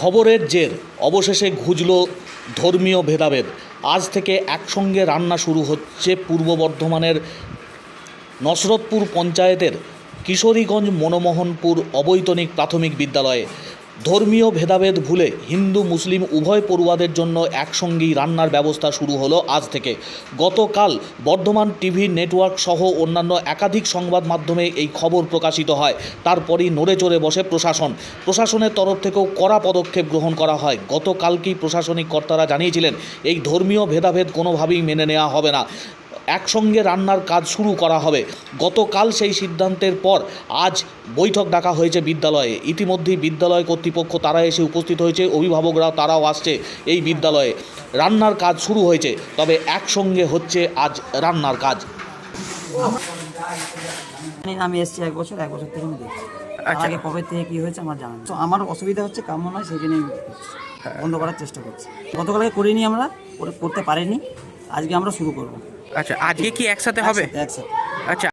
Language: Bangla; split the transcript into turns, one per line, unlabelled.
খবরের জের। অবশেষে ঘুজল ধর্মীয় ভেদাভেদ। আজ থেকে একসঙ্গে রান্না শুরু হচ্ছে পূর্ব বর্ধমানের নসরতপুর পঞ্চায়েতের কিশোরীগঞ্জ মনমোহনপুর অবৈতনিক প্রাথমিক বিদ্যালয়ে। ধর্মীয় ভেদাভেদ ভুলে হিন্দু, মুসলিম উভয় পড়ুয়াদের জন্য একসঙ্গেই রান্নার ব্যবস্থা শুরু হলো আজ থেকে। গতকাল বর্ধমান টিভি নেটওয়ার্ক সহ অন্যান্য একাধিক সংবাদ মাধ্যমে এই খবর প্রকাশিত হয়। তারপরই নড়ে চড়ে বসে প্রশাসন। প্রশাসনের তরফ থেকেও কড়া পদক্ষেপ গ্রহণ করা হয়। গতকালকেই প্রশাসনিক কর্তারা জানিয়েছিলেন, এই ধর্মীয় ভেদাভেদ কোনোভাবেই মেনে নেওয়া হবে না। একসঙ্গে রান্নার কাজ শুরু করা হবে। গতকাল সেই সিদ্ধান্তের পর আজ বৈঠক ডাকা হয়েছে বিদ্যালয়ে। ইতিমধ্যেই বিদ্যালয় কর্তৃপক্ষ তারা এসে উপস্থিত হয়েছে। অভিভাবকরা তারাও আসছে এই বিদ্যালয়ে। রান্নার কাজ শুরু হয়েছে তবে একসঙ্গে হচ্ছে আজ রান্নার কাজ।
মানে আমি এসেছি এক বছর এক বছর থেকে আমি দেখছি।
আচ্ছা।
আগে কবে থেকে কি হয়েছে আমার জানা তো আমার অসুবিধা হচ্ছে কাম্য নয় সেই জন্যই আমি
হ্যাঁ।
বন্ধ করার চেষ্টা করছি। গতকালকে করিনি আমরা করতে পারিনি। আজকে আমরা শুরু করব।
আচ্ছা আজকে কি একসাথে হবে?
একসাথে
আচ্ছা